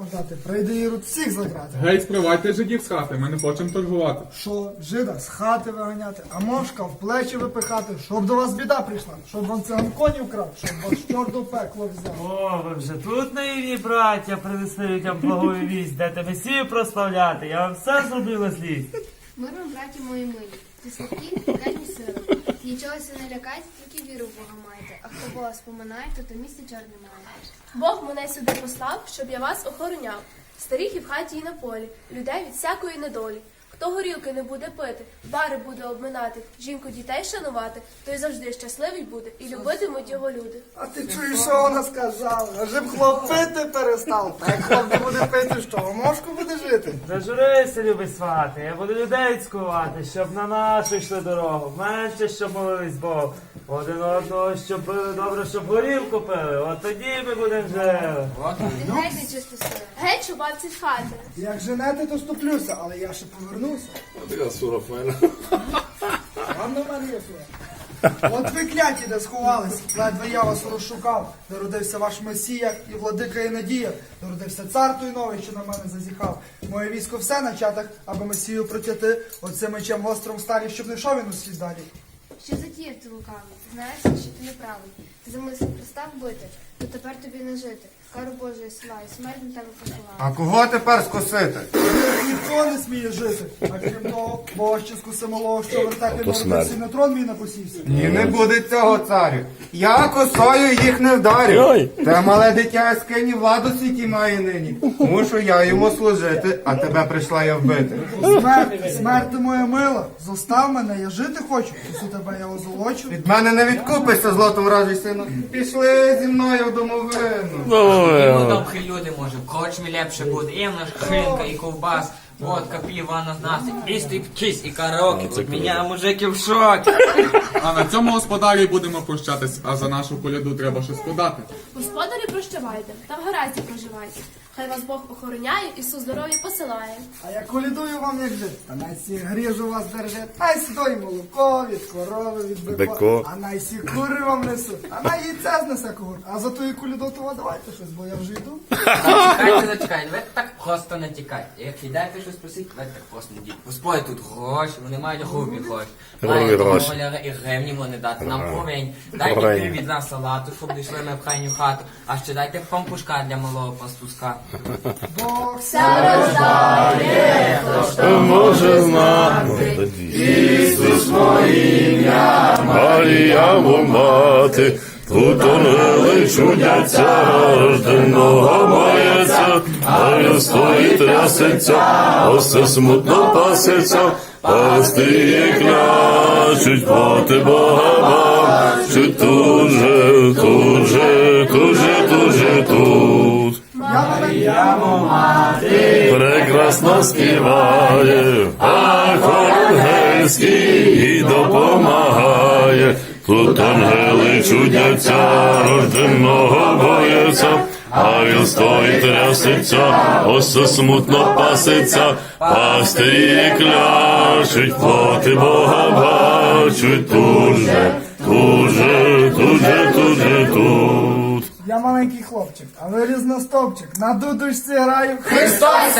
Мождати, прийде Ірод всіх заграти. Гей, спривайте жидів з хати, ми не хочемо торгувати. Що, жида з хати виганяти, а мошка в плечі випихати, щоб до вас біда прийшла, щоб вам циган коні вкрав, щоб вас чорт до пекло взяв. О, ви вже тут наївні браття принесли людям благою вість, де тебе сію прославляти, я вам все зробила злість. Мир вам, браті мої милі, ти слабкі, дай Нічогося не лякайте, тільки віру в Бога маєте. А хто Бога споминає, то то місце чорне має. Бог мене сюди послав, щоб я вас охороняв. Старих і в хаті, і на полі, людей від всякої недолі. Хто горілки не буде пити, бари буде обминати, жінку дітей шанувати, той завжди щасливий буде і любитимуть його люди. А ти чуєш, що вона сказала? Аже б хлоп пити перестав. Та як хлоп не буде пити, що, мошку буде жити? Зажурися, любий свати, я буду людей цькувати, щоб на нашу йшли дорогу, менше, щоб молились Богу. Один одного, щоб пили добре, щоб горілку пили, от тоді ми будемо жили. Геть. Геть, чубавці з хати. Як женете, то ступлюся, але я ще повернуся. Така сура файна. Ладно, в мене є своє. От ви кляті, де сховались, ледве я вас розшукав, де родився ваш Месія і владика і надія, де родився цар той новий, що на мене зазіхав. Моє військо все на чатах, аби Месію протяти, оцим мечем гостром сталі, щоб не йшов він у світ далі. Що затіяв ти лукавий? Знаєш, що ти неправий. Ти замислив Христа вбити, то тепер тобі не жити. Кару Божу я силаю, смерть на тебе посилаю. А кого тепер скосити? Ніхто не сміє жити, а крім того, скуси малого, що вертати народився, і на трон мій напосівся. Ні, не буде цього царю. Я косою їх не вдарю. Те мале дитя скині владу світі має нині. Мушу я йому служити, а тебе прийшла я вбити. Смерть, смерть ти моя мила, зостав мене, я жити хочу, усю тебе я озолочу. Від мене не відкупишся, злотом вражий сину. Пішли зі мною в домовину. Йому добрі люди може, в корчмі лепше буде, і в нас шинка, і ковбас, водка, пиво, нас, і стриптиз, і караоке. От мене мужики в шокі. А на цьому господарі будемо прощатись, а за нашу коляду треба щось подати. Господарі, прощавайте, та в гаразді проживайте. Хай вас Бог охороняє і су здоров'я посилає. А я колідую вам як жити, та найсі гріжу вас держить, най сідой молоко від корови від бико, а найсі кури вам несуть, а най це знесе кур. А за тою коліду то давайте щось, бо я вже йду. Зачекайте, зачекайте, ви так просто не тікайте. Як йдете щось просить, так просто не дійте. Господи, тут гроші, вони мають грубі гроші. Мають доляри і гривні вони дати, нам повинні. Дайте пів від нас салату, щоб дійшли ми в хайню хату, а ще дайте пампушка для малого пастуска. Бог може знати, Ісус моє Марія мати, тут ангели чудяться, рожденого а я стоїть трясеться, осе смутно пасеться, пасти клячуть, поти Бога бачуть, тут же, тут же, тут же, тут же, тут. Прекрасно співає, а ангельський і допомагає. Тут ангели чудяться, рожденого бояться, а він стоїть трясеться, осе смутно паситься, пастирі кляшуть, плоти Бога бачуть, тут же, тут же, тут же, тут же, тут. Я маленький хлопчик, а ви різностопчик, на дудочці граю. Христос!